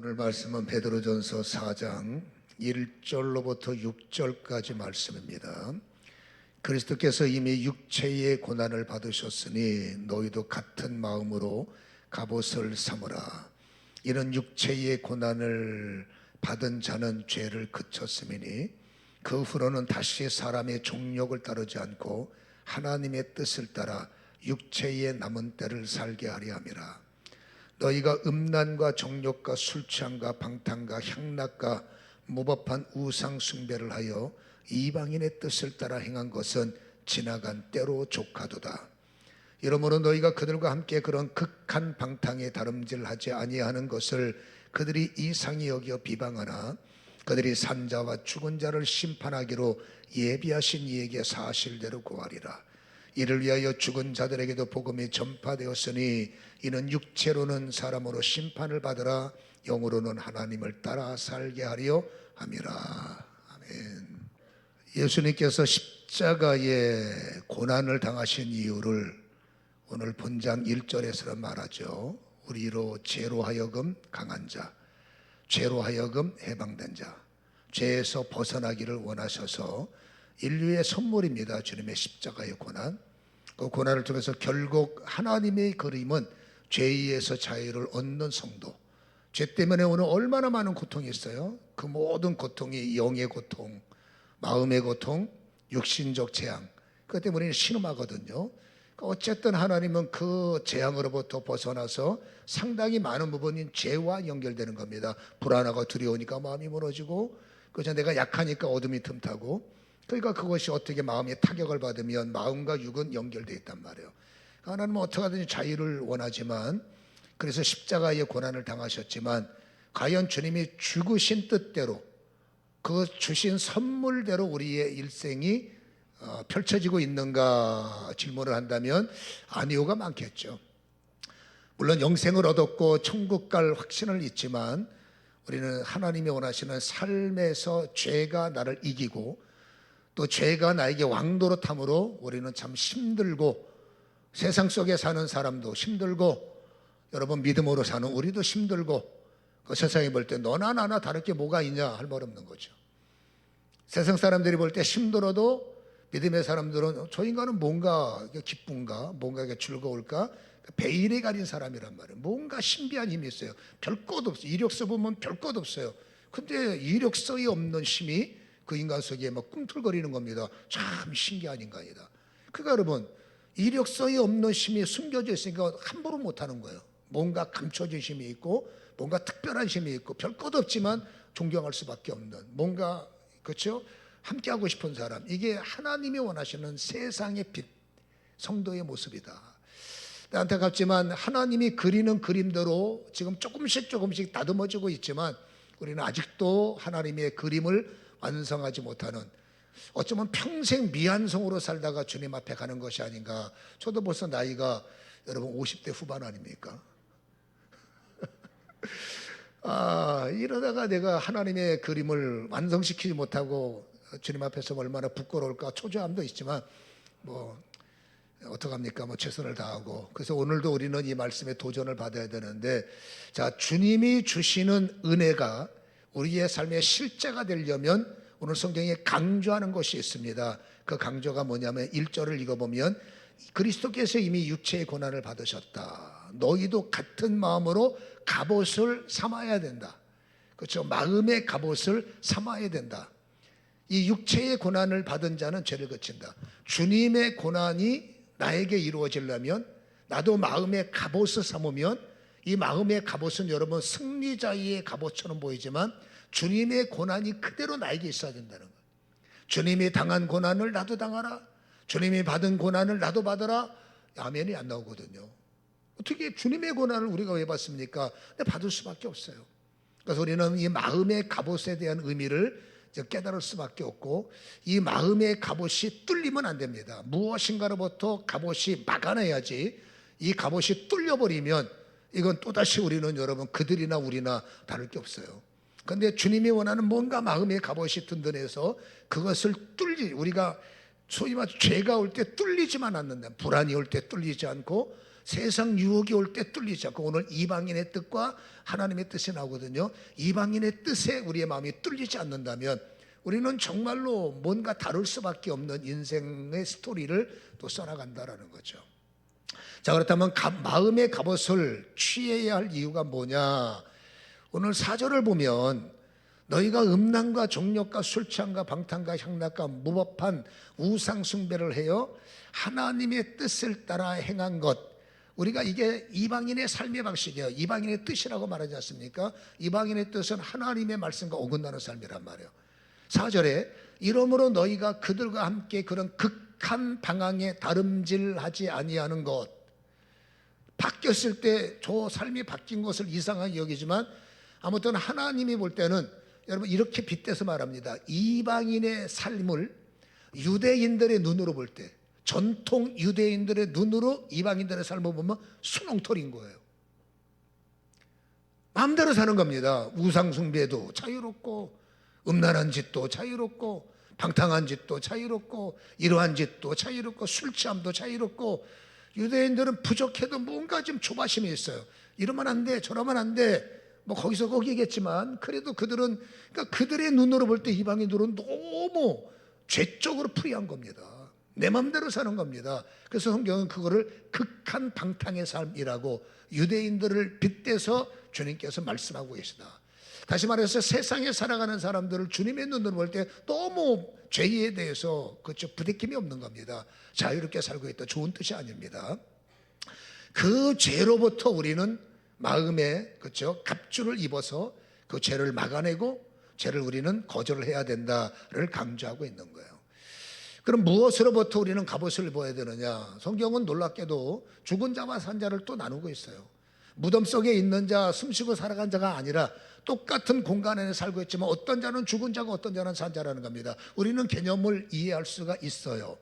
오늘 말씀은 베드로전서 4장 1절로부터 6절까지 말씀입니다. 그리스도께서 이미 육체의 고난을 받으셨으니 너희도 같은 마음으로 갑옷을 삼으라. 이런 육체의 고난을 받은 자는 죄를 그쳤음이니 그 후로는 다시 사람의 종력을 따르지 않고 하나님의 뜻을 따라 육체의 남은 때를 살게 하려 함이라. 너희가 음란과 정욕과 술 취함과 방탕과 향락과 무법한 우상 숭배를 하여 이방인의 뜻을 따라 행한 것은 지나간 때로 족하도다. 이러므로 너희가 그들과 함께 그런 극한 방탕에 다름질하지 아니하는 것을 그들이 이상히 여겨 비방하나 그들이 산자와 죽은 자를 심판하기로 예비하신 이에게 사실대로 구하리라. 이를 위하여 죽은 자들에게도 복음이 전파되었으니 이는 육체로는 사람으로 심판을 받으라 영으로는 하나님을 따라 살게 하려 함이라. 아멘. 예수님께서 십자가에 고난을 당하신 이유를 오늘 본장 1절에서 말하죠. 우리로 죄로 하여금 강한 자, 죄로 하여금 해방된 자, 죄에서 벗어나기를 원하셔서 인류의 선물입니다. 주님의 십자가의 고난. 그 고난을 통해서 결국 하나님의 그림은 죄에서 자유를 얻는 성도. 죄 때문에 오늘 얼마나 많은 고통이 있어요. 그 모든 고통이 영의 고통, 마음의 고통, 육신적 재앙. 그 때문에 신음하거든요. 어쨌든 하나님은 그 재앙으로부터 벗어나서 상당히 많은 부분이 죄와 연결되는 겁니다. 불안하고 두려우니까 마음이 무너지고, 그저 내가 약하니까 어둠이 틈타고, 그러니까 그것이 어떻게 마음의 타격을 받으면 마음과 육은 연결되어 있단 말이에요. 하나님은 어떻게 하든지 자유를 원하지만, 그래서 십자가의 고난을 당하셨지만, 과연 주님이 죽으신 뜻대로, 그 주신 선물대로 우리의 일생이 어, 펼쳐지고 있는가 질문을 한다면 아니오가 많겠죠. 물론 영생을 얻었고 천국 갈 확신을 있지만 우리는 하나님이 원하시는 삶에서 죄가 나를 이기고 또 죄가 나에게 왕도로 탐으로 우리는 참 힘들고 세상 속에 사는 사람도 힘들고 여러분 믿음으로 사는 우리도 힘들고 그 세상이 볼 때 너나 나나 다를 게 뭐가 있냐 할 말 없는 거죠. 세상 사람들이 볼 때 힘들어도 믿음의 사람들은 저 인간은 뭔가 기쁜가, 뭔가 즐거울까, 베일에 가린 사람이란 말이에요. 뭔가 신비한 힘이 있어요. 별 것 없어요. 이력서 보면 별 것 없어요. 근데 이력서에 없는 힘이 그 인간 속에 막 꿈틀거리는 겁니다. 참 신기한 인간이다. 그러니까 여러분, 이력서에 없는 힘이 숨겨져 있으니까 함부로 못하는 거예요. 뭔가 감춰진 힘이 있고, 뭔가 특별한 힘이 있고, 별것 없지만 존경할 수밖에 없는, 뭔가, 그렇죠? 함께 하고 싶은 사람. 이게 하나님이 원하시는 세상의 빛, 성도의 모습이다. 안타깝지만 하나님이 그리는 그림대로 지금 조금씩 조금씩 다듬어지고 있지만 우리는 아직도 하나님의 그림을 완성하지 못하는 어쩌면 평생 미완성으로 살다가 주님 앞에 가는 것이 아닌가. 저도 벌써 나이가 여러분 50대 후반 아닙니까? 아, 이러다가 내가 하나님의 그림을 완성시키지 못하고 주님 앞에서 얼마나 부끄러울까 초조함도 있지만 뭐 어떡합니까? 뭐 최선을 다하고 그래서 오늘도 우리는 이 말씀에 도전을 받아야 되는데 자 주님이 주시는 은혜가 우리의 삶의 실제가 되려면 오늘 성경에 강조하는 것이 있습니다. 그 강조가 뭐냐면 1절을 읽어보면 그리스도께서 이미 육체의 고난을 받으셨다. 너희도 같은 마음으로 갑옷을 삼아야 된다. 그렇죠? 마음의 갑옷을 삼아야 된다. 이 육체의 고난을 받은 자는 죄를 거친다. 주님의 고난이 나에게 이루어지려면 나도 마음의 갑옷을 삼으면 이 마음의 갑옷은 여러분 승리자의 갑옷처럼 보이지만 주님의 고난이 그대로 나에게 있어야 된다는 거예요. 주님이 당한 고난을 나도 당하라. 주님이 받은 고난을 나도 받아라. 아멘이 안 나오거든요. 어떻게 주님의 고난을 우리가 왜 받습니까? 받을 수밖에 없어요. 그래서 우리는 이 마음의 갑옷에 대한 의미를 깨달을 수밖에 없고 이 마음의 갑옷이 뚫리면 안 됩니다. 무엇인가로부터 갑옷이 막아내야지 이 갑옷이 뚫려버리면 이건 또다시 우리는 여러분 그들이나 우리나 다를 게 없어요. 근데 주님이 원하는 뭔가 마음의 갑옷이 든든해서 그것을 뚫리 우리가 소위 말 죄가 올 때 뚫리지만 않는다. 불안이 올 때 뚫리지 않고 세상 유혹이 올 때 뚫리지 않고 오늘 이방인의 뜻과 하나님의 뜻이 나오거든요. 이방인의 뜻에 우리의 마음이 뚫리지 않는다면 우리는 정말로 뭔가 다룰 수밖에 없는 인생의 스토리를 또 써나간다라는 거죠. 자 그렇다면 가- 마음의 갑옷을 취해야 할 이유가 뭐냐? 오늘 사절을 보면 너희가 음란과 종력과 술취함과 방탕과 향락과 무법한 우상 숭배를 해요. 하나님의 뜻을 따라 행한 것. 우리가 이게 이방인의 삶의 방식이에요. 이방인의 뜻이라고 말하지 않습니까? 이방인의 뜻은 하나님의 말씀과 어긋나는 삶이란 말이에요. 4절에 이러므로 너희가 그들과 함께 그런 극한 방황에 다름질하지 아니하는 것 바뀌었을 때 저 삶이 바뀐 것을 이상하게 여기지만 아무튼 하나님이 볼 때는 여러분 이렇게 빗대서 말합니다. 이방인의 삶을 유대인들의 눈으로 볼 때 전통 유대인들의 눈으로 이방인들의 삶을 보면 수렁털인 거예요. 마음대로 사는 겁니다. 우상숭배도 자유롭고 음란한 짓도 자유롭고 방탕한 짓도 자유롭고 이러한 짓도 자유롭고 술 취함도 자유롭고 유대인들은 부족해도 뭔가 좀 조바심이 있어요. 이러면 안 돼, 저러면 안 돼. 뭐 거기서 거기겠지만 그래도 그들은 그러니까 그들의 눈으로 볼 때 이방인들은 너무 죄적으로 풀이한 겁니다. 내 마음대로 사는 겁니다. 그래서 성경은 그거를 극한 방탕의 삶이라고 유대인들을 빗대서 주님께서 말씀하고 계시다. 다시 말해서 세상에 살아가는 사람들을 주님의 눈으로 볼 때 너무 죄에 대해서 그렇죠 부대낌이 없는 겁니다. 자유롭게 살고 있다 좋은 뜻이 아닙니다. 그 죄로부터 우리는 마음에 그렇죠 갑주를 입어서 그 죄를 막아내고 죄를 우리는 거절을 해야 된다를 강조하고 있는 거예요. 그럼 무엇으로부터 우리는 갑옷을 입어야 되느냐? 성경은 놀랍게도 죽은 자와 산 자를 또 나누고 있어요. 무덤 속에 있는 자, 숨쉬고 살아간 자가 아니라 똑같은 공간 안에 살고 있지만 어떤 자는 죽은 자고 어떤 자는 산 자라는 겁니다. 우리는 개념을 이해할 수가 있어요.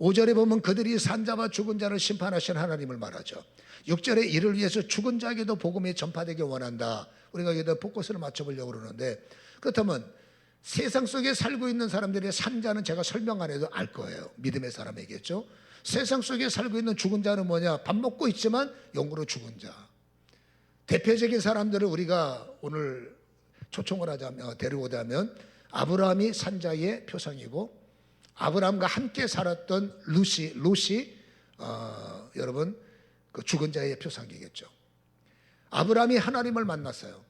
5절에 보면 그들이 산 자와 죽은 자를 심판하신 하나님을 말하죠. 6절에 이를 위해서 죽은 자에게도 복음이 전파되기 원한다. 우리가 여기다 포커스를 맞춰보려고 그러는데 그렇다면 세상 속에 살고 있는 사람들의 산 자는 제가 설명 안 해도 알 거예요. 믿음의 사람에겠죠. 세상 속에 살고 있는 죽은 자는 뭐냐? 밥 먹고 있지만 영으로 죽은 자. 대표적인 사람들을 우리가 오늘 초청을 하자면 데려오자면 아브라함이 산자의 표상이고 아브라함과 함께 살았던 루시 롯이 어, 여러분 그 죽은 자의 표상이겠죠. 아브라함이 하나님을 만났어요.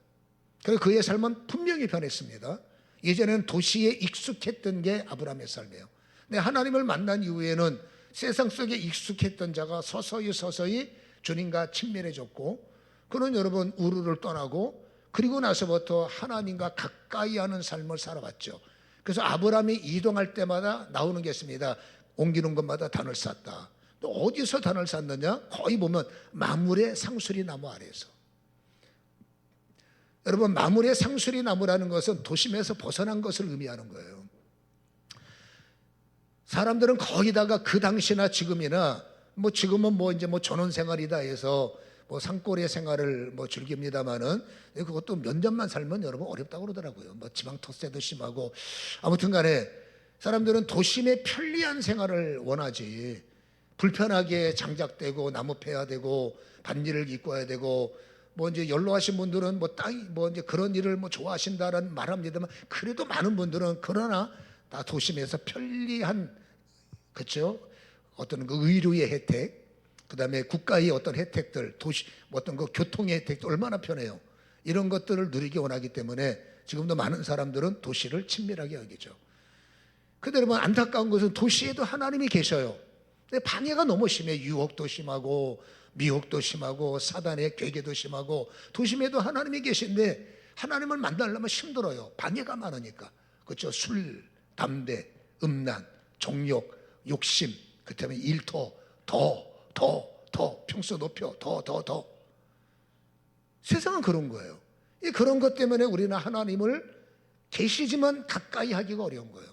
그래서 그의 삶은 분명히 변했습니다. 예전에는 도시에 익숙했던 게 아브라함의 삶이에요. 근데 하나님을 만난 이후에는 세상 속에 익숙했던 자가 서서히 서서히 주님과 친밀해졌고 그는 여러분 우르를 떠나고 그리고 나서부터 하나님과 가까이 하는 삶을 살아왔죠. 그래서 아브라함이 이동할 때마다 나오는 게 있습니다. 옮기는 것마다 단을 쌌다. 또 어디서 단을 쌌느냐? 거의 보면 마물의 상수리 나무 아래에서. 여러분 마물의 상수리 나무라는 것은 도심에서 벗어난 것을 의미하는 거예요. 사람들은 거기다가 그 당시나 지금이나 뭐 지금은 뭐 이제 뭐 전원 생활이다 해서 뭐 산골의 생활을 뭐 즐깁니다마는 그것도 몇 년만 살면 여러분 어렵다고 그러더라고요. 뭐 지방 텃세도 심하고. 아무튼간에 사람들은 도심의 편리한 생활을 원하지. 불편하게 장작되고 나무 패야 되고 반일을 입고야 되고 뭐 이제 연로하신 분들은 뭐 땅이 뭐 이제 그런 일을 뭐 좋아하신다라는 말합니다만 그래도 많은 분들은 그러나 다 도심에서 편리한 그렇죠 어떤 그 의료의 혜택 그다음에 국가의 어떤 혜택들 도시 뭐 어떤 그 교통의 혜택도 얼마나 편해요 이런 것들을 누리기 원하기 때문에 지금도 많은 사람들은 도시를 친밀하게 여기죠 근데 여러분 안타까운 것은 도시에도 하나님이 계셔요 근데 방해가 너무 심해 유혹도 심하고 미혹도 심하고 사단의 괴계도 심하고 도심에도 하나님이 계신데 하나님을 만나려면 힘들어요. 방해가 많으니까. 그렇죠? 술, 담배, 음란, 정욕, 욕심, 그다음에 일터, 더, 더, 더, 평소 높여, 더, 더, 더. 세상은 그런 거예요. 이 그런 것 때문에 우리는 하나님을 계시지만 가까이 하기가 어려운 거예요.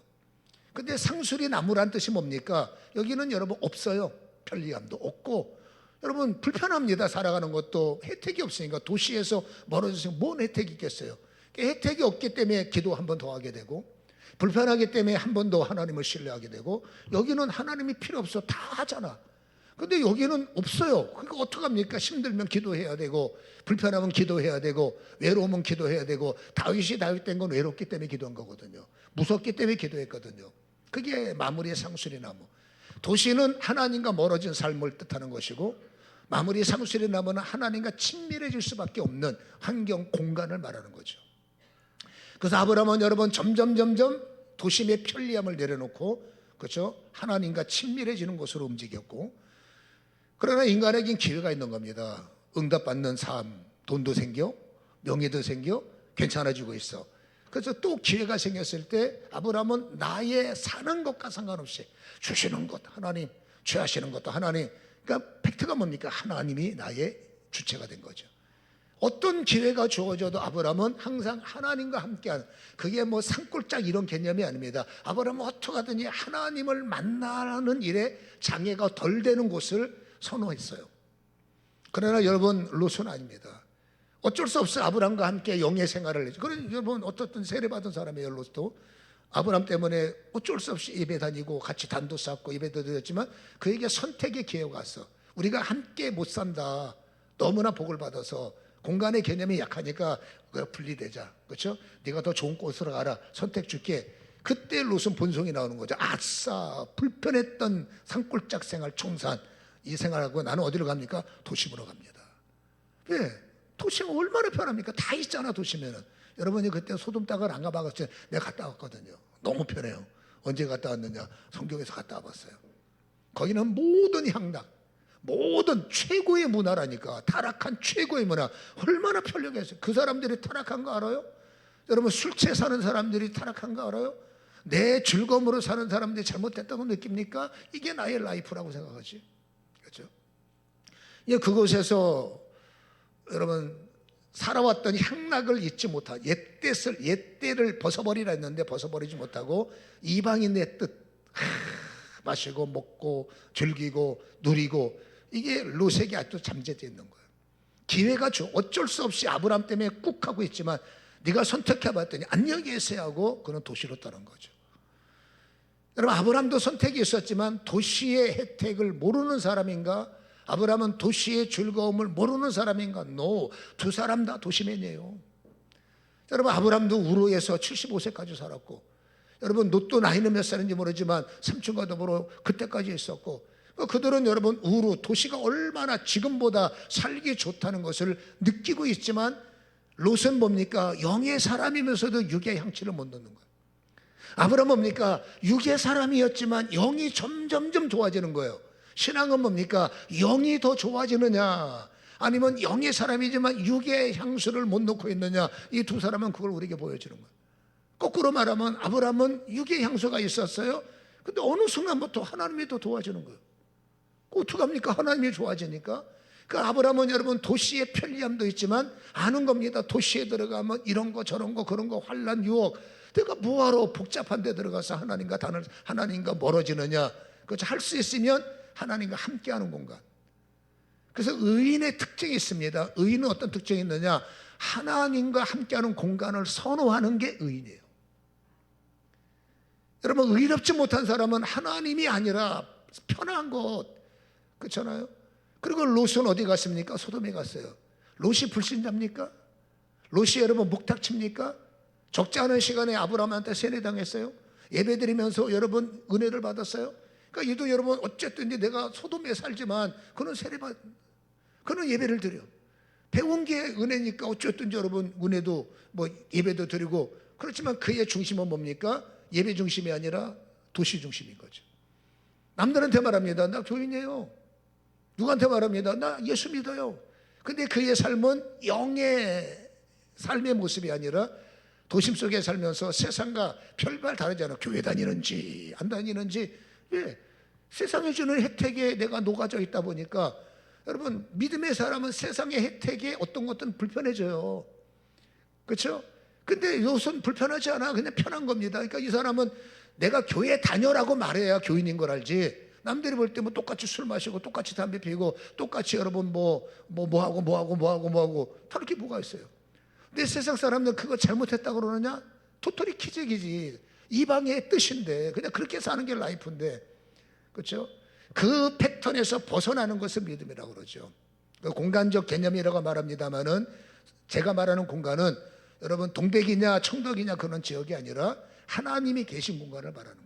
근데 상술이 나무란 뜻이 뭡니까? 여기는 여러분 없어요. 편리함도 없고 여러분 불편합니다. 살아가는 것도 혜택이 없으니까 도시에서 멀어져서 뭔 혜택이 있겠어요? 혜택이 없기 때문에 기도 한 번 더 하게 되고 불편하기 때문에 한 번 더 하나님을 신뢰하게 되고 여기는 하나님이 필요 없어 다 하잖아. 근데 여기는 없어요. 그러니까 어떡합니까? 힘들면 기도해야 되고 불편하면 기도해야 되고 외로우면 기도해야 되고 다윗이 다윗 된 건 외롭기 때문에 기도한 거거든요. 무섭기 때문에 기도했거든요. 그게 마무리의 상수리 나무. 도시는 하나님과 멀어진 삶을 뜻하는 것이고 마무리 상수리 나무는 하나님과 친밀해질 수밖에 없는 환경 공간을 말하는 거죠. 그래서 아브라함은 여러분 점점 점점 도심의 편리함을 내려놓고 그렇죠? 하나님과 친밀해지는 곳으로 움직였고 그러나 인간에겐 기회가 있는 겁니다. 응답받는 삶, 돈도 생겨, 명예도 생겨, 괜찮아지고 있어. 그래서 또 기회가 생겼을 때 아브라함은 나의 사는 것과 상관없이 주시는 것 하나님, 취하시는 것도 하나님. 그러니까 팩트가 뭡니까? 하나님이 나의 주체가 된 거죠. 어떤 기회가 주어져도 아브라함은 항상 하나님과 함께하는 그게 뭐 산골짝 이런 개념이 아닙니다. 아브라함은 어떻게 하든지 하나님을 만나는 일에 장애가 덜 되는 곳을 선호했어요. 그러나 여러분 롯은 아닙니다. 어쩔 수 없어 아브라함과 함께 영의 생활을 했죠. 그런 여러분 어떻든 세례 받은 사람이에요 롯도. 아브라함 때문에 어쩔 수 없이 예배 다니고 같이 단도 쌓고 예배도 드렸지만 그에게 선택의 기회가 왔어. 우리가 함께 못 산다. 너무나 복을 받아서 공간의 개념이 약하니까 그 분리되자. 그렇죠? 네가 더 좋은 곳으로 가라. 선택 줄게. 그때 롯은 본성이 나오는 거죠. 아싸 불편했던 산골짝 생활 청산 이 생활하고 나는 어디로 갑니까? 도심으로 갑니다. 왜? 도시가 얼마나 편합니까? 다 있잖아 도시면은. 여러분이 그때 소돔 땅을 안 가봐갔어요. 내가 갔다 왔거든요. 너무 편해요. 언제 갔다 왔느냐? 성경에서 갔다 와봤어요. 거기는 모든 향락, 모든 최고의 문화라니까 타락한 최고의 문화 얼마나 편리했어요. 그 사람들이 타락한 거 알아요? 여러분 술 취해 사는 사람들이 타락한 거 알아요? 내 즐거움으로 사는 사람들이 잘못됐다고 느낍니까? 이게 나의 라이프라고 생각하지. 그렇죠? 예, 그곳에서 여러분 살아왔던 향락을 잊지 못하 옛뜻을 옛때를 벗어버리라 했는데 벗어버리지 못하고 이방인의 뜻 하, 마시고 먹고 즐기고 누리고 이게 로색이 아직도 잠재되어 있는 거예요. 기회가 줘 어쩔 수 없이 아브람 때문에 꾹 하고 있지만 네가 선택해 봤더니 안녕히 계세요 하고 그는 도시로 떠난 거죠. 여러분 아브람도 선택이 있었지만 도시의 혜택을 모르는 사람인가? 아브람은 도시의 즐거움을 모르는 사람인가? no. 두 사람 다 도시맨이에요. 여러분 아브람도 우르에서 75세까지 살았고 여러분 롯도 나이는 몇 살인지 모르지만 삼촌과 더불어 그때까지 있었고 그들은 여러분 우르 도시가 얼마나 지금보다 살기 좋다는 것을 느끼고 있지만 롯은 뭡니까 영의 사람이면서도 육의 향취를 못 넣는 거예요. 아브라함은 뭡니까 육의 사람이었지만 영이 점점점 좋아지는 거예요. 신앙은 뭡니까 영이 더 좋아지느냐 아니면 영의 사람이지만 육의 향수를 못 놓고 있느냐 이 두 사람은 그걸 우리에게 보여주는 거예요. 거꾸로 말하면 아브라함은 육의 향수가 있었어요. 근데 어느 순간부터 하나님이 더 도와주는 거예요. 어떡합니까? 하나님이 좋아지니까. 그 아브라함은 여러분 도시의 편리함도 있지만 아는 겁니다. 도시에 들어가면 이런 거 저런 거 그런 거 환란 유혹. 내가 뭐하러 복잡한 데 들어가서 하나님과 다른 하나님과 멀어지느냐. 그렇죠. 할 수 있으면 하나님과 함께하는 공간. 그래서 의인의 특징이 있습니다. 의인은 어떤 특징이 있느냐? 하나님과 함께하는 공간을 선호하는 게 의인이에요. 여러분 의롭지 못한 사람은 하나님이 아니라 편한 곳 그렇잖아요. 그리고 롯은 어디 갔습니까? 소돔에 갔어요. 롯이 불신자입니까? 롯이 여러분 목탁칩니까? 적지 않은 시간에 아브라함한테 세례당했어요. 예배드리면서 여러분 은혜를 받았어요. 그러니까 얘도 여러분 어쨌든 내가 소돔에 살지만 그는 세례받 그는 예배를 드려. 배운 게 은혜니까 어쨌든 여러분 은혜도 뭐 예배도 드리고 그렇지만 그의 중심은 뭡니까? 예배 중심이 아니라 도시 중심인 거죠. 남들한테 말합니다. 나 교인이에요. 누구한테 말합니다. 나 예수 믿어요. 근데 그의 삶은 영의 삶의 모습이 아니라 도심 속에 살면서 세상과 별반 다르잖아. 교회 다니는지 안 다니는지 예. 세상에 주는 혜택에 내가 녹아져 있다 보니까 여러분 믿음의 사람은 세상의 혜택에 어떤 것든 불편해져요. 그렇죠? 근데 이것은 불편하지 않아. 그냥 편한 겁니다. 그러니까 이 사람은 내가 교회 다녀라고 말해야 교인인 걸 알지. 남들이 볼 때 뭐 똑같이 술 마시고 똑같이 담배 피고 똑같이 여러분 뭐 뭐 뭐 하고 뭐 하고 뭐 하고 뭐 하고 다를 게 뭐가 있어요. 근데 세상 사람들 그거 잘못했다 그러느냐? 토토리 키재기지. 이방의 뜻인데 그냥 그렇게 사는 게 라이프인데 그렇죠? 그 패턴에서 벗어나는 것을 믿음이라고 그러죠. 그 공간적 개념이라고 말합니다만은 제가 말하는 공간은 여러분 동백이냐 청덕이냐 그런 지역이 아니라 하나님이 계신 공간을 말하는 거예요.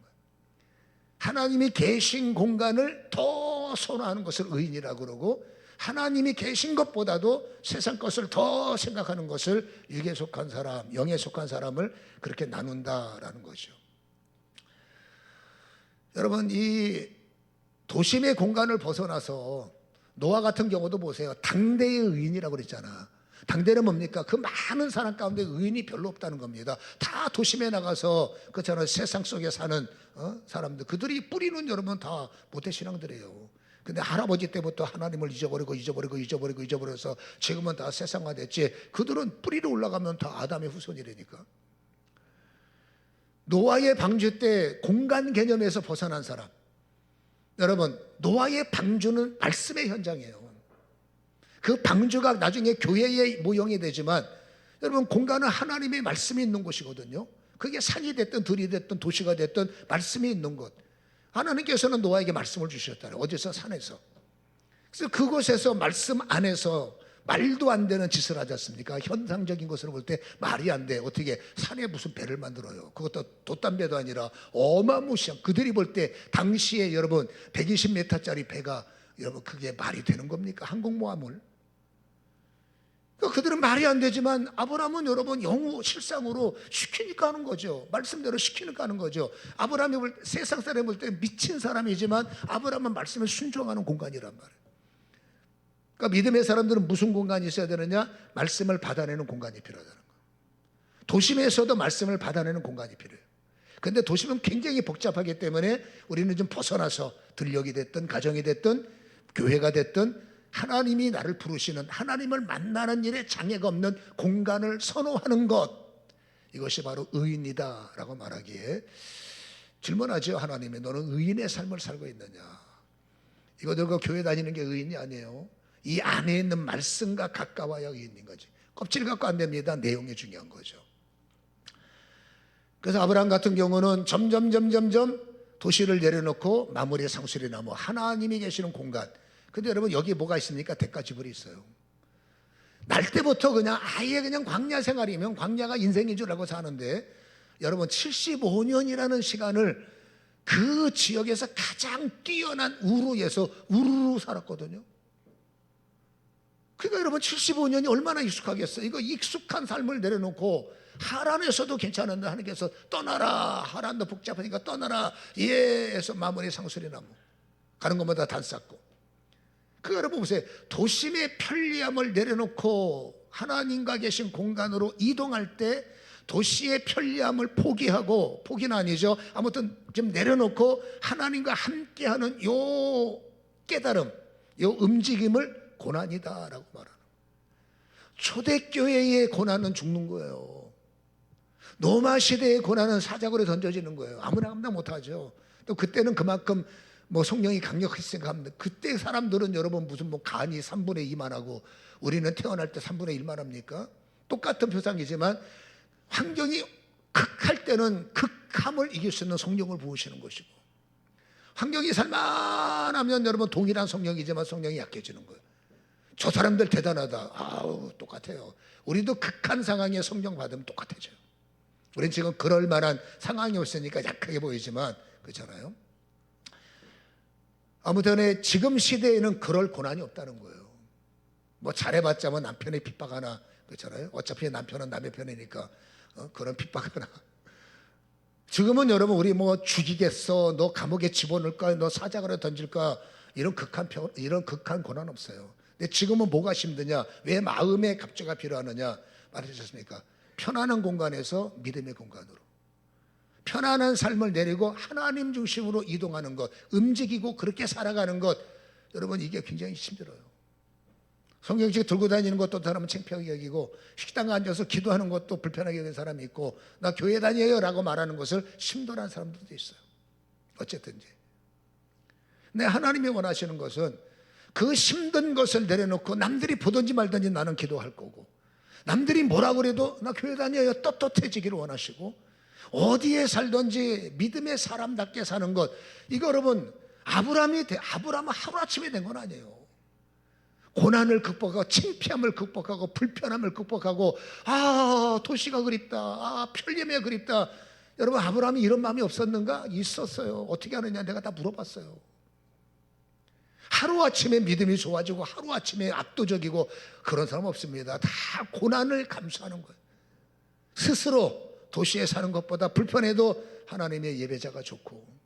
하나님이 계신 공간을 더 선호하는 것을 의인이라고 그러고 하나님이 계신 것보다도 세상 것을 더 생각하는 것을 육에 속한 사람, 영에 속한 사람을 그렇게 나눈다라는 거죠. 여러분 이 도심의 공간을 벗어나서 노아 같은 경우도 보세요. 당대의 의인이라고 그랬잖아. 당대는 뭡니까? 그 많은 사람 가운데 의인이 별로 없다는 겁니다. 다 도심에 나가서 그렇잖아요. 세상 속에 사는 어? 사람들 그들이 뿌리는 여러분 다 모태 신앙들이에요. 근데 할아버지 때부터 하나님을 잊어버리고 잊어버리고 잊어버리고 잊어버려서 지금은 다 세상화 됐지. 그들은 뿌리로 올라가면 다 아담의 후손이라니까. 노아의 방주 때 공간 개념에서 벗어난 사람. 여러분, 노아의 방주는 말씀의 현장이에요. 그 방주가 나중에 교회의 모형이 되지만 여러분 공간은 하나님의 말씀이 있는 곳이거든요. 그게 산이 됐든 들이 됐든 도시가 됐든 말씀이 있는 곳. 하나님께서는 노아에게 말씀을 주셨잖아요. 어디서 산에서. 그래서 그곳에서 말씀 안에서 말도 안 되는 짓을 하지 않습니까? 현상적인 것으로 볼 때 말이 안 돼. 어떻게 산에 무슨 배를 만들어요? 그것도 돛담배도 아니라 어마무시한 그들이 볼 때 당시에 여러분 120m짜리 배가 여러분 그게 말이 되는 겁니까? 항공모함을. 그러니까 그들은 말이 안 되지만 아브라함은 여러분 영우 실상으로 시키니까 하는 거죠. 말씀대로 시키니까 하는 거죠. 아브라함이 볼, 세상 사람이 볼 때 미친 사람이지만 아브라함은 말씀에 순종하는 공간이란 말이에요. 그러니까 믿음의 사람들은 무슨 공간이 있어야 되느냐? 말씀을 받아내는 공간이 필요하다는 거예요. 도심에서도 말씀을 받아내는 공간이 필요해요. 근데 도심은 굉장히 복잡하기 때문에 우리는 좀 벗어나서 들녘이 됐든 가정이 됐든 교회가 됐든 하나님이 나를 부르시는 하나님을 만나는 일에 장애가 없는 공간을 선호하는 것. 이것이 바로 의인이다라고 말하기에 질문하죠 하나님이 너는 의인의 삶을 살고 있느냐? 이거 들고 교회 다니는 게 의인이 아니에요. 이 안에 있는 말씀과 가까워야 의인인 거지. 껍질 갖고 안 됩니다. 내용이 중요한 거죠. 그래서 아브라함 같은 경우는 점점 점점점 도시를 내려놓고 마무리 상수리 나무 하나님이 계시는 공간 근데 여러분 여기 뭐가 있습니까? 대가 지불이 있어요. 날 때부터 그냥 아예 그냥 광야 생활이면 광야가 인생인 줄 알고 사는데 여러분 75년이라는 시간을 그 지역에서 가장 뛰어난 우루에서 우르르 살았거든요. 그러니까 여러분 75년이 얼마나 익숙하겠어요. 이거 익숙한 삶을 내려놓고 하란에서도 괜찮은데 하나님께서 떠나라. 하란도 복잡하니까 떠나라. 예에서 마무리 상수리 나무. 가는 것마다 단 쌓고. 그 여러분 보세요. 도심의 편리함을 내려놓고 하나님과 계신 공간으로 이동할 때 도시의 편리함을 포기하고 포기는 아니죠. 아무튼 좀 내려놓고 하나님과 함께하는 요 깨달음, 요 움직임을 고난이다라고 말하는. 초대교회의 고난은 죽는 거예요. 노마 시대의 고난은 사자굴에 던져지는 거예요. 아무나 감당 못하죠. 또 그때는 그만큼 뭐 성령이 강력했으니까 합니다. 그때 사람들은 여러분 무슨 뭐 간이 3분의 2만 하고 우리는 태어날 때 3분의 1만 합니까? 똑같은 표상이지만 환경이 극할 때는 극함을 이길 수 있는 성령을 부으시는 것이고 환경이 살만하면 여러분 동일한 성령이지만 성령이 약해지는 거예요. 저 사람들 대단하다. 아우 똑같아요. 우리도 극한 상황에 성령 받으면 똑같아져요. 우리는 지금 그럴 만한 상황이 없으니까 약하게 보이지만 그렇잖아요. 아무튼 지금 시대에는 그럴 고난이 없다는 거예요. 뭐 잘해봤자 뭐 남편의 핍박 하나 그렇잖아요. 어차피 남편은 남의 편이니까 어? 그런 핍박 하나. 지금은 여러분 우리 뭐 죽이겠어, 너 감옥에 집어넣을까, 너 사자가로 던질까 이런 극한 편, 이런 극한 고난 없어요. 근데 지금은 뭐가 힘드냐? 왜 마음의 갑주가 필요하느냐? 말하셨습니까? 편안한 공간에서 믿음의 공간으로. 편안한 삶을 내리고 하나님 중심으로 이동하는 것, 움직이고 그렇게 살아가는 것, 여러분 이게 굉장히 힘들어요. 성경책 들고 다니는 것도 사람은 창피하게 여기고 식당에 앉아서 기도하는 것도 불편하게 여기는 사람이 있고 나 교회 다녀요 라고 말하는 것을 심도한 사람들도 있어요. 어쨌든지. 근데 하나님이 원하시는 것은 그 힘든 것을 내려놓고 남들이 보든지 말든지 나는 기도할 거고 남들이 뭐라 그래도 나 교회 다녀요 떳떳해지기를 원하시고 어디에 살든지 믿음의 사람답게 사는 것. 이거 여러분 아브라함이 돼- 아브라함은 하루 아침에 된 건 아니에요. 고난을 극복하고 창피함을 극복하고 불편함을 극복하고 아 도시가 그립다 아 편리함이 그립다. 여러분 아브라함이 이런 마음이 없었는가? 있었어요. 어떻게 하느냐? 내가 다 물어봤어요. 하루아침에 믿음이 좋아지고 하루아침에 압도적이고 그런 사람 없습니다. 다 고난을 감수하는 거예요. 스스로 도시에 사는 것보다 불편해도 하나님의 예배자가 좋고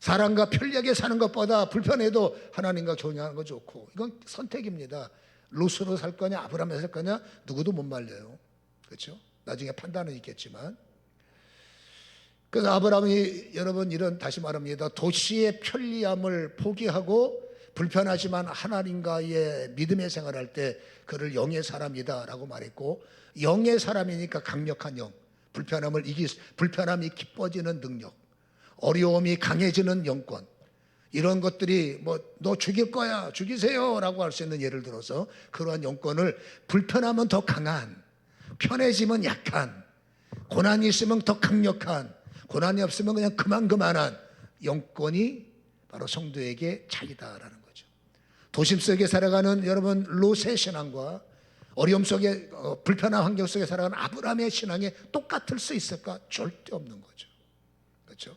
사람과 편리하게 사는 것보다 불편해도 하나님과 교제하는 거 좋고 이건 선택입니다. 롯으로 살 거냐 아브라함에 살 거냐 누구도 못 말려요. 그렇죠? 나중에 판단은 있겠지만 그래서 아브라함이 여러분 이런 다시 말합니다. 도시의 편리함을 포기하고 불편하지만 하나님과의 믿음의 생활할 때 그를 영의 사람이다라고 말했고 영의 사람이니까 강력한 영, 불편함을 이기 불편함이 기뻐지는 능력, 어려움이 강해지는 영권 이런 것들이 뭐 너 죽일 거야 죽이세요라고 할 수 있는 예를 들어서 그러한 영권을 불편하면 더 강한 편해지면 약한 고난이 있으면 더 강력한 고난이 없으면 그냥 그만 그만한 영권이 바로 성도에게 자리다라는 거죠. 도심 속에 살아가는 여러분 롯의 신앙과 어려움 속에 어, 불편한 환경 속에 살아가는 아브라함의 신앙이 똑같을 수 있을까? 절대 없는 거죠. 그렇죠?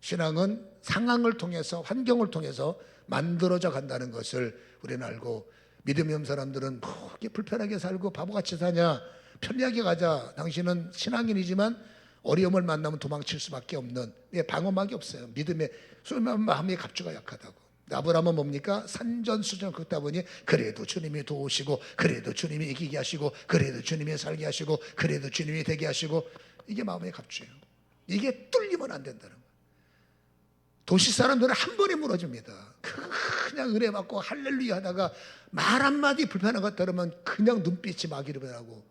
신앙은 상황을 통해서 환경을 통해서 만들어져 간다는 것을 우리는 알고 믿음이 없는 사람들은 뭐 이렇게 불편하게 살고 바보같이 사냐 편리하게 가자 당신은 신앙인이지만 어려움을 만나면 도망칠 수밖에 없는 예, 방어막이 없어요 믿음의 수면 마음의 갑주가 약하다고 아브라함은 뭡니까 산전수전 걷다 보니 그래도 주님이 도우시고 그래도 주님이 이기게 하시고 그래도 주님이 살게 하시고 그래도 주님이 되게 하시고 이게 마음의 갑주예요 이게 뚫리면 안 된다는 거예요 도시 사람들은 한 번에 무너집니다. 그냥 은혜 받고 할렐루야 하다가 말 한마디 불편한 것 들으면 그냥 눈빛이 막 이러더라고.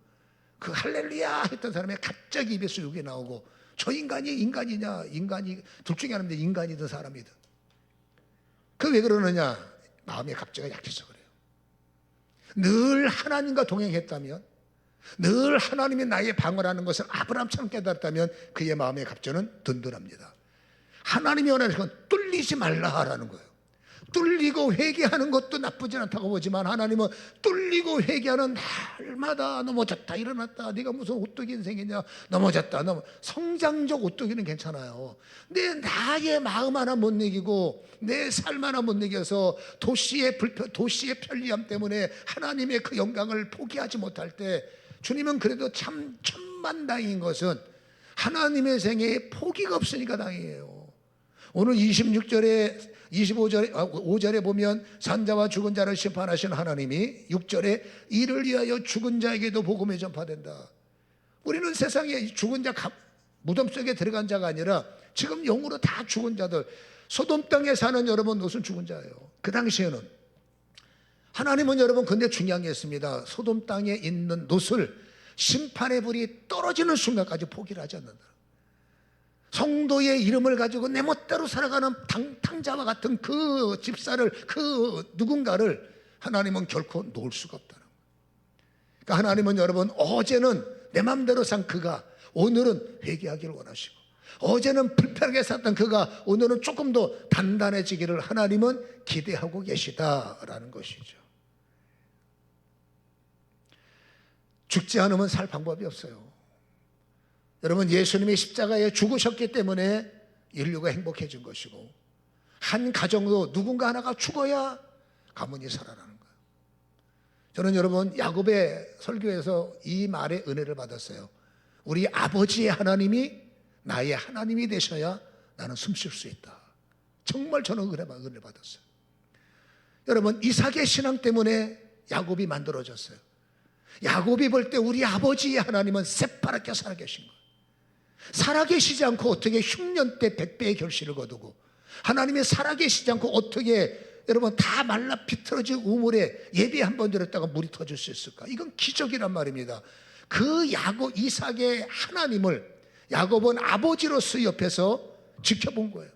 그 할렐루야 했던 사람이 갑자기 입에서 욕이 나오고 저 인간이 인간이냐 인간이 둘 중에 하나인데 인간이든 사람이든 그 왜 그러느냐 마음의 갑자가 약해서 그래요. 늘 하나님과 동행했다면 늘 하나님이 나의 방어라는 것을 아브라함처럼 깨달았다면 그의 마음의 갑자는 든든합니다. 하나님이 원하는 건 뚫리지 말라라는 거예요. 뚫리고 회개하는 것도 나쁘지 않다고 보지만 하나님은 뚫리고 회개하는 날마다 넘어졌다 일어났다. 네가 무슨 오뚜기 인생이냐? 넘어졌다 넘어. 성장적 오뚜기는 괜찮아요. 내 나의 마음 하나 못 이기고 내 삶 하나 못 이겨서 도시의 불편 도시의 편리함 때문에 하나님의 그 영광을 포기하지 못할 때 주님은 그래도 참 천만다행인 것은 하나님의 생애에 포기가 없으니까 다행이에요. 오늘 26절에 25절에 아, 5절에 보면 산자와 죽은 자를 심판하신 하나님이 6절에 이를 위하여 죽은 자에게도 복음이 전파된다. 우리는 세상에 죽은 자 가- 무덤 속에 들어간 자가 아니라 지금 영으로 다 죽은 자들 소돔 땅에 사는 여러분 무슨 죽은 자예요. 그 당시에는 하나님은 여러분 근데 중요한 게 있습니다. 소돔 땅에 있는 롯을 심판의 불이 떨어지는 순간까지 포기를 하지 않는다. 성도의 이름을 가지고 내 멋대로 살아가는 당, 탕자와 같은 그 집사를 그 누군가를 하나님은 결코 놓을 수가 없다는 거예요. 그러니까 하나님은 여러분 어제는 내 마음대로 산 그가 오늘은 회개하기를 원하시고 어제는 불편하게 살던 그가 오늘은 조금 더 단단해지기를 하나님은 기대하고 계시다라는 것이죠. 죽지 않으면 살 방법이 없어요. 여러분 예수님이 십자가에 죽으셨기 때문에 인류가 행복해진 것이고 한 가정도 누군가 하나가 죽어야 가문이 살아나는 거예요. 저는 여러분 야곱의 설교에서 이 말의 은혜를 받았어요. 우리 아버지의 하나님이 나의 하나님이 되셔야 나는 숨 쉴 수 있다. 정말 저는 은혜 은혜 받았어요. 여러분 이삭의 신앙 때문에 야곱이 만들어졌어요. 야곱이 볼 때 우리 아버지의 하나님은 새파랗게 살아계신 거예요. 살아계시지 않고 어떻게 흉년 때 백배의 결실을 거두고 하나님의 살아계시지 않고 어떻게 여러분 다 말라 비틀어진 우물에 예배 한 번 드렸다가 물이 터질 수 있을까? 이건 기적이란 말입니다. 그 야곱 이삭의 하나님을 야곱은 아버지로서 옆에서 지켜본 거예요.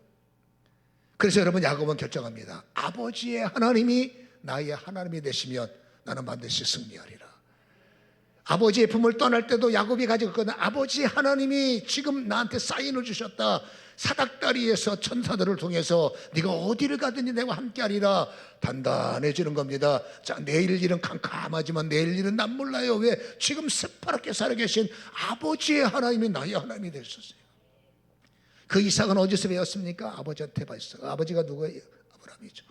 그래서 여러분 야곱은 결정합니다. 아버지의 하나님이 나의 하나님이 되시면 나는 반드시 승리하리라. 아버지의 품을 떠날 때도 야곱이 가지고 있거든 아버지 하나님이 지금 나한테 사인을 주셨다 사닥다리에서 천사들을 통해서 네가 어디를 가든지 내가 함께하리라 단단해지는 겁니다. 자 내일 일은 캄캄하지만 내일 일은 난 몰라요. 왜 지금 새파랗게 살아계신 아버지의 하나님이 나의 하나님이 되셨어요. 그 이삭은 어디서 배웠습니까? 아버지한테 봤어요. 아버지가 누구예요? 아브라함이죠.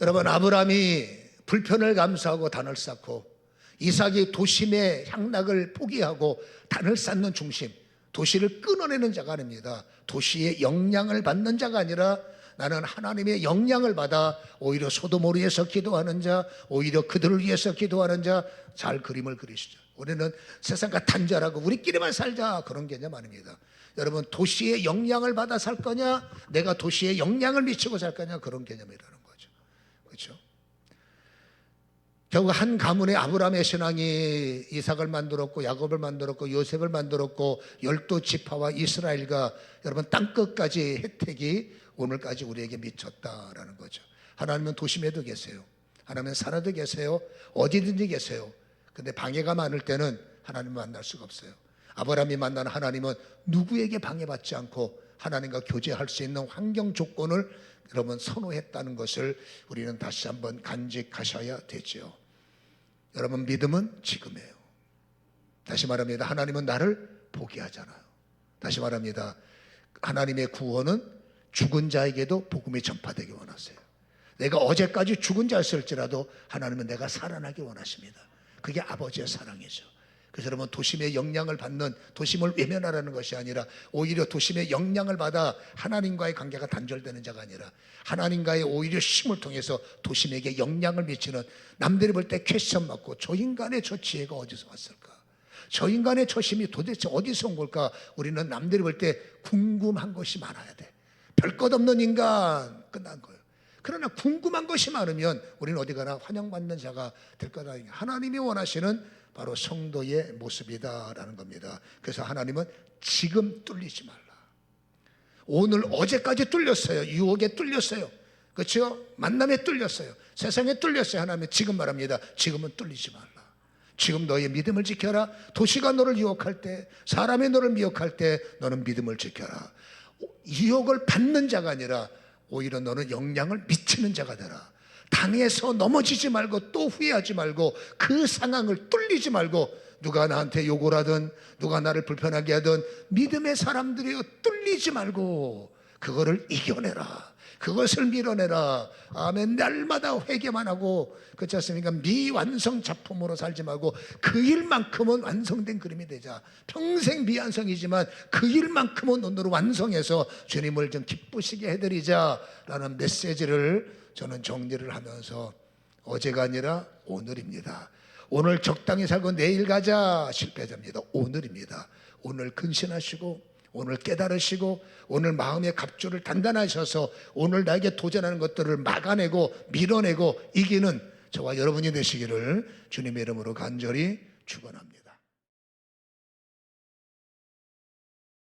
여러분 아브라함이 불편을 감수하고 단을 쌓고 이삭이 도심의 향락을 포기하고 단을 쌓는 중심 도시를 끊어내는 자가 아닙니다. 도시의 영향을 받는 자가 아니라 나는 하나님의 영향을 받아 오히려 소도모리에서 기도하는 자, 오히려 그들을 위해서 기도하는 자, 잘 그림을 그리시죠. 우리는 세상과 단절하고 우리끼리만 살자 그런 개념 아닙니다. 여러분 도시의 영향을 받아 살 거냐, 내가 도시에 영향을 미치고 살 거냐 그런 개념이라는 거죠. 그렇죠? 결국 한 가문의 아브라함의 신앙이 이삭을 만들었고 야곱을 만들었고 요셉을 만들었고 열두 지파와 이스라엘과 여러분 땅 끝까지 혜택이 오늘까지 우리에게 미쳤다라는 거죠. 하나님은 도심에도 계세요. 하나님은 산에도 계세요. 어디든지 계세요. 근데 방해가 많을 때는 하나님 만날 수가 없어요. 아브라함이 만난 하나님은 누구에게 방해받지 않고 하나님과 교제할 수 있는 환경 조건을 여러분 선호했다는 것을 우리는 다시 한번 간직하셔야 되죠. 여러분 믿음은 지금이에요. 다시 말합니다. 하나님은 나를 포기하잖아요. 다시 말합니다. 하나님의 구원은 죽은 자에게도 복음이 전파되기 원하세요. 내가 어제까지 죽은 자였을지라도 하나님은 내가 살아나기 원하십니다. 그게 아버지의 사랑이죠. 그래서 여러분 도심의 영향을 받는 도심을 외면하라는 것이 아니라 오히려 도심의 영향을 받아 하나님과의 관계가 단절되는 자가 아니라 하나님과의 오히려 힘을 통해서 도심에게 영향을 미치는 남들이 볼 때 퀘션 맞고 저 인간의 저 지혜가 어디서 왔을까? 저 인간의 저 힘이 도대체 어디서 온 걸까? 우리는 남들이 볼 때 궁금한 것이 많아야 돼. 별것 없는 인간 끝난 거예요. 그러나 궁금한 것이 많으면 우리는 어디 가나 환영받는 자가 될 거다. 하나님이 원하시는 바로 성도의 모습이다라는 겁니다. 그래서 하나님은 지금 뚫리지 말라. 오늘 어제까지 뚫렸어요. 유혹에 뚫렸어요. 그렇죠? 만남에 뚫렸어요. 세상에 뚫렸어요. 하나님은 지금 말합니다. 지금은 뚫리지 말라. 지금 너의 믿음을 지켜라. 도시가 너를 유혹할 때, 사람이 너를 미혹할 때 너는 믿음을 지켜라. 유혹을 받는 자가 아니라 오히려 너는 영향을 미치는 자가 되라. 당해서 넘어지지 말고 또 후회하지 말고 그 상황을 뚫리지 말고 누가 나한테 욕을 하든 누가 나를 불편하게 하든 믿음의 사람들이여 뚫리지 말고 그거를 이겨내라. 그것을 밀어내라. 아멘. 날마다 회개만 하고 그렇지 않습니까? 미완성 작품으로 살지 말고 그 일만큼은 완성된 그림이 되자. 평생 미완성이지만 그 일만큼은 오늘 완성해서 주님을 좀 기쁘시게 해드리자라는 메시지를 저는 정리를 하면서 어제가 아니라 오늘입니다. 오늘 적당히 살고 내일 가자 실패자입니다. 오늘입니다. 오늘 근신하시고 오늘 깨달으시고 오늘 마음의 갑주를 단단하셔서 오늘 나에게 도전하는 것들을 막아내고 밀어내고 이기는 저와 여러분이 되시기를 주님의 이름으로 간절히 축원합니다.